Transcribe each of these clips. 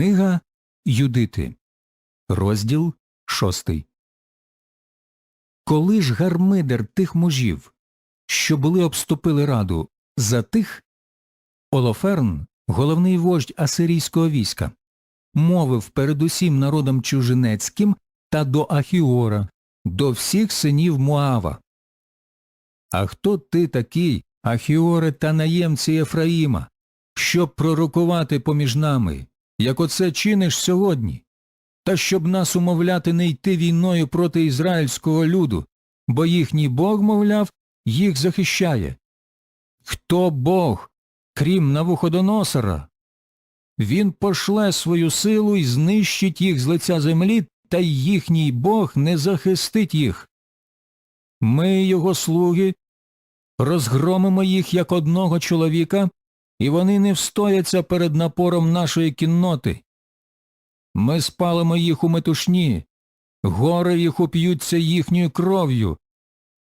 Книга Юдити, розділ шостий. Коли ж гармидер тих мужів, що були обступили раду, затих, Олоферн, головний вождь асирійського війська, мовив перед усім народом чужинецьким та до Ахіора, до всіх синів Муава. А хто ти такий, Ахіоре та наємці Ефраїма, щоб пророкувати поміж нами, як оце чиниш сьогодні, та щоб нас умовляти не йти війною проти ізраїльського люду, бо їхній Бог, мовляв, їх захищає. Хто Бог, крім Навуходоносора? Він пошле свою силу і знищить їх з лиця землі, та й їхній Бог не захистить їх. Ми, його слуги, розгромимо їх як одного чоловіка, і вони не встояться перед напором нашої кінноти. Ми спалимо їх у метушні, гори їх уп'ються їхньою кров'ю,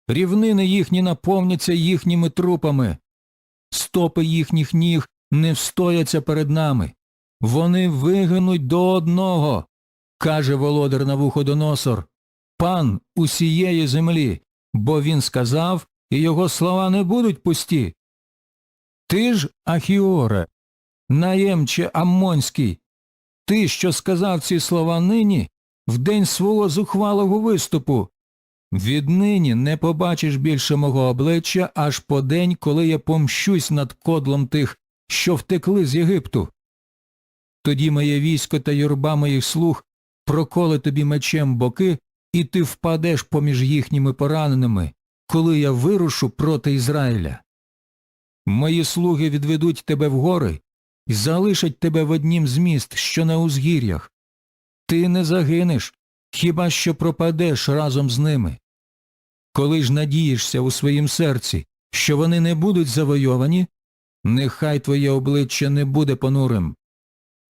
рівнини їхні наповняться їхніми трупами, стопи їхніх ніг не встояться перед нами. Вони вигинуть до одного, каже володар Навуходоносор, пан усієї землі, бо він сказав, і його слова не будуть пусті. Ти ж, Ахіоре, наємче Аммонський, ти, що сказав ці слова нині, в день свого зухвалого виступу, віднині не побачиш більше мого обличчя аж по день, коли я помщусь над кодлом тих, що втекли з Єгипту. Тоді моє військо та юрба моїх слуг проколе тобі мечем боки, і ти впадеш поміж їхніми пораненими, коли я вирушу проти Ізраїля. Мої слуги відведуть тебе в гори і залишать тебе в однім з міст, що на узгір'ях. Ти не загинеш, хіба що пропадеш разом з ними. Коли ж надієшся у своїм серці, що вони не будуть завойовані, нехай твоє обличчя не буде понурим.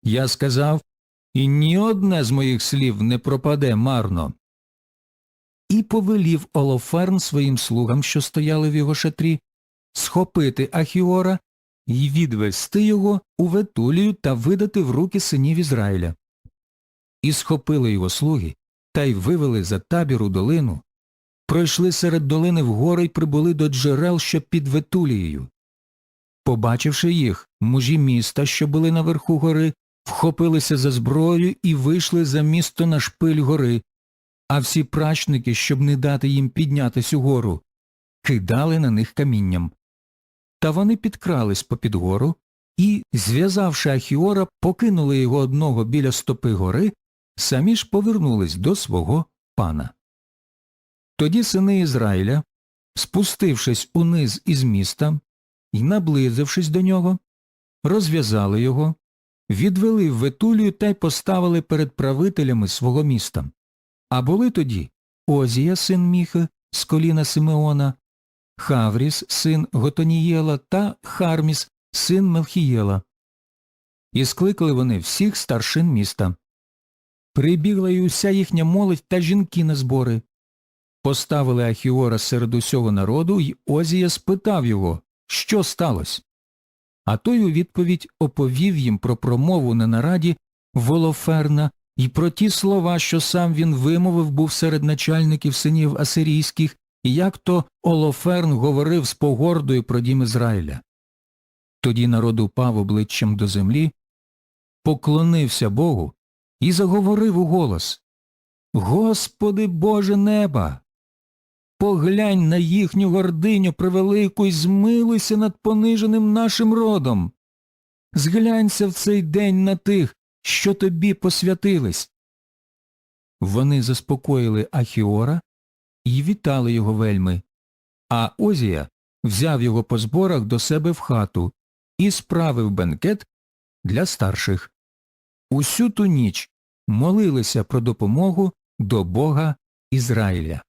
Я сказав, і ні одне з моїх слів не пропаде марно. І повелів Олоферн своїм слугам, що стояли в його шатрі, схопити Ахіора і відвести його у Ветулію та видати в руки синів Ізраїля. І схопили його слуги та й вивели за табір у долину, пройшли серед долини вгори й прибули до джерел, що під Ветулією. Побачивши їх, мужі міста, що були наверху гори, вхопилися за зброю і вийшли за місто на шпиль гори, а всі прачники, щоб не дати їм піднятись угору, кидали на них камінням. Та вони підкрались попід гору і, зв'язавши Ахіора, покинули його одного біля стопи гори, самі ж повернулись до свого пана. Тоді сини Ізраїля, спустившись униз із міста і наблизившись до нього, розв'язали його, відвели в Ветулію та й поставили перед правителями свого міста. А були тоді Озія, син Міхи, з коліна Симеона, Хавріс, син Готонієла та Харміс, син Мелхієла. І скликали вони всіх старшин міста. Прибігла й уся їхня молодь та жінки на збори. Поставили Ахіора серед усього народу, й Озія спитав його, що сталося. А той у відповідь оповів їм про промову на нараді Волоферна і про ті слова, що сам він вимовив був серед начальників синів асирійських, і як то Олоферн говорив з погордою про дім Ізраїля. Тоді народ упав обличчям до землі, поклонився Богу і заговорив у голос Господи Боже неба! Поглянь на їхню гординю превелику й змилуйся над пониженим нашим родом. Зглянься в цей день на тих, що тобі посвятились. Вони заспокоїли Ахіора і вітали його вельми, а Озія взяв його по зборах до себе в хату і справив бенкет для старших. Усю ту ніч молилися про допомогу до Бога Ізраїля.